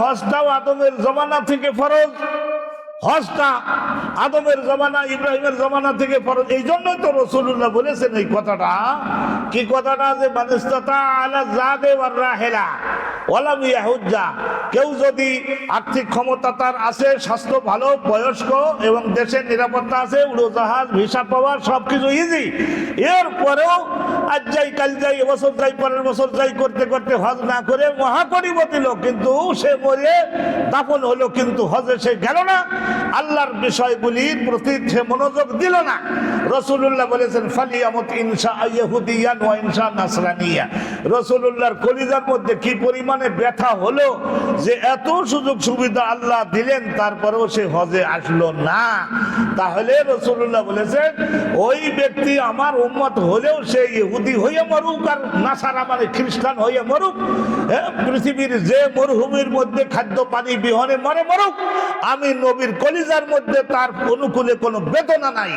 হজটাও আদমের জমানা থেকে ফরজ, হজটা আদমের জমানা, ইব্রাহিমের জমানা থেকে ফরজ। এই জন্যই তো রসুল্লাহ বলেছেন এই কথাটা। কি কথাটা? যে মানুষতা আলা জাদে রাহেলা। ওয়ালাম ইয়াহুজ্জা, কেউ যদি আর্থিক ক্ষমতা তার আছে, স্বাস্থ্য ভালো, বয়স্ক এবং দেশের নিরাপত্তা আছে, উড়োজাহাজ, ভিসা পাওয়া সব কিছু ইজি এরপরেও আজ যাই, কাল যাই, এবছর যাই, পরের বছর যাই, করতে করতে হজ না করে মহাপরিবর্তী লোক, কিন্তু সে মরে, দাফন হলো কিন্তু হজে সে গেল না। আল্লাহর বিষয়গুলির প্রতি সে মনোযোগ দিল না। রসুল্লাহ বলেছেন, ফালিয়ামত ইনসা ইহুদিয়ান ওয়া ইনসা নাসরানিয়া। রসুল্লাহর কলিজার মধ্যে কি পরিমাণে ব্যথা হলো যে এত সুযোগ সুবিধা আল্লাহ দিলেন, তারপরেও সে হজে আসলো না। তাহলে রসুল্লাহ বলেছেন, ওই ব্যক্তি আমার উম্মত হলেও সে ইহুদি হয়ে মরুক আর নাসারা মানে খ্রিস্টান হয়ে মরুক। পৃথিবীর যে মরুভূমির মধ্যে খাদ্য পানি বিহনে মরে মরুক, আমি নবীর কলিজার মধ্যে তার অনুকূলে কোনো বেদনা নাই।